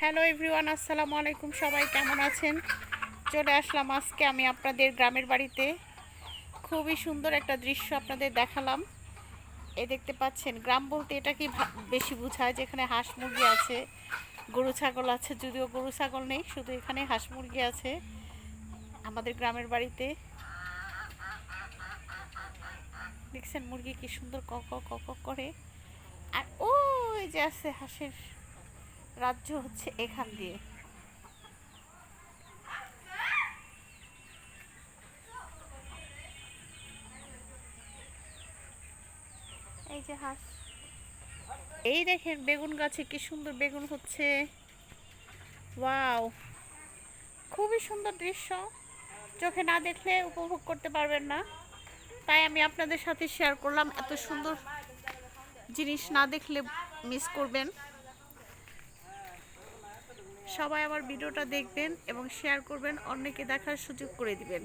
Hello everyone আসসালামু আলাইকুম সবাই কেমন আছেন চলে আসলাম আজকে আমি আপনাদের গ্রামের বাড়িতে খুবই সুন্দর একটা দৃশ্য আপনাদের দেখালাম এই দেখতে পাচ্ছেন গ্রাম বলতে এটা কি বেশি বোঝায় যেখানে হাঁস মুরগি আছে গরু ছাগল আছে যদিও গরু ছাগল নেই শুধু এখানে হাঁস মুরগি আছে আমাদের গ্রামের বাড়িতে দেখছেন মুরগি কি সুন্দর কক কক করে আর ওই যে আছে হাঁসের রাজ্য হচ্ছে এখান দিয়ে। এই যে হাঁস। এই দেখেন, বেগুন গাছে কি সুন্দর বেগুন হচ্ছে। ওয়াও! খুবই সুন্দর দৃশ্য। চোখে না দেখলে উপভোগ করতে পারবেন না। তাই আমি আপনাদের সাথে শেয়ার করলাম, এত সুন্দর জিনিস না দেখলে মিস করবেন। সবাই আমার ভিডিওটা দেখবেন এবং শেয়ার করবেন, অন্যকে দেখার সুযোগ করে দিবেন।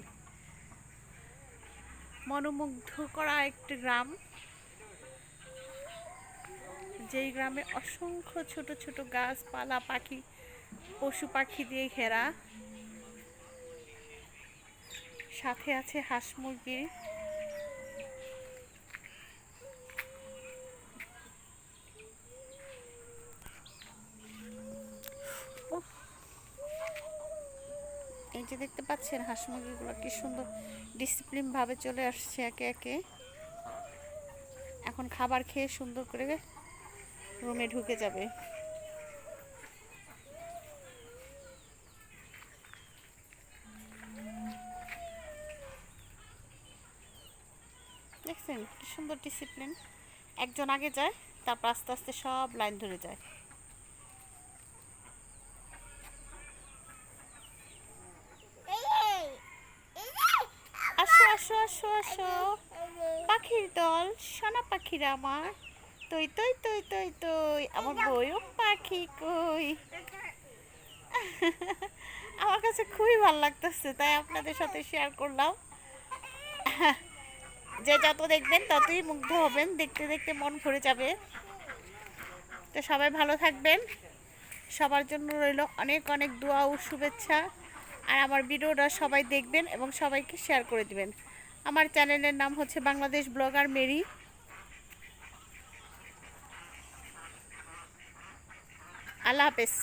মনোমুগ্ধ করা একটি গ্রাম। যেই গ্রামে অসংখ্য ছোট ছোট গাছপালা, পাখি, পশু পাখি দিয়ে ঘেরা। সাথে আছে হাঁস মুরগি। যে দেখতে পাচ্ছেন হাঁস মুরগিগুলো কি সুন্দর ডিসিপ্লিন ভাবে চলে আসছে একে একে। এখন খাবার খেয়ে সুন্দর করে রুমে ঢুকে যাবে। দেখছেন কি সুন্দর ডিসিপ্লিন একজন আগে যায়, তারপর আস্তে আস্তে সব লাইন ধরে যায় আসো আসো আসো আসো পাখির দল, সোনা পাখিরা আমার। তুই তুই তুই তুই তুই আমার বইও পাখি কই? আমার কাছে খুবই ভালো লাগতেছে, তাই আপনাদের সাথে শেয়ার করলাম। যে যত দেখবেন ততই মুগ্ধ হবেন, দেখতে দেখতে মন ভরে যাবে। তো সবাই ভালো থাকবেন। সবার জন্য রইল অনেক অনেক দোয়া ও শুভেচ্ছা। আর আমার ভিডিওটা সবাই দেখবেন এবং সবাইকে শেয়ার করে দিবেন। আমার চ্যানেলের নাম হচ্ছে বাংলাদেশ ব্লগার মেরি। আল্লাহ হাফেজ।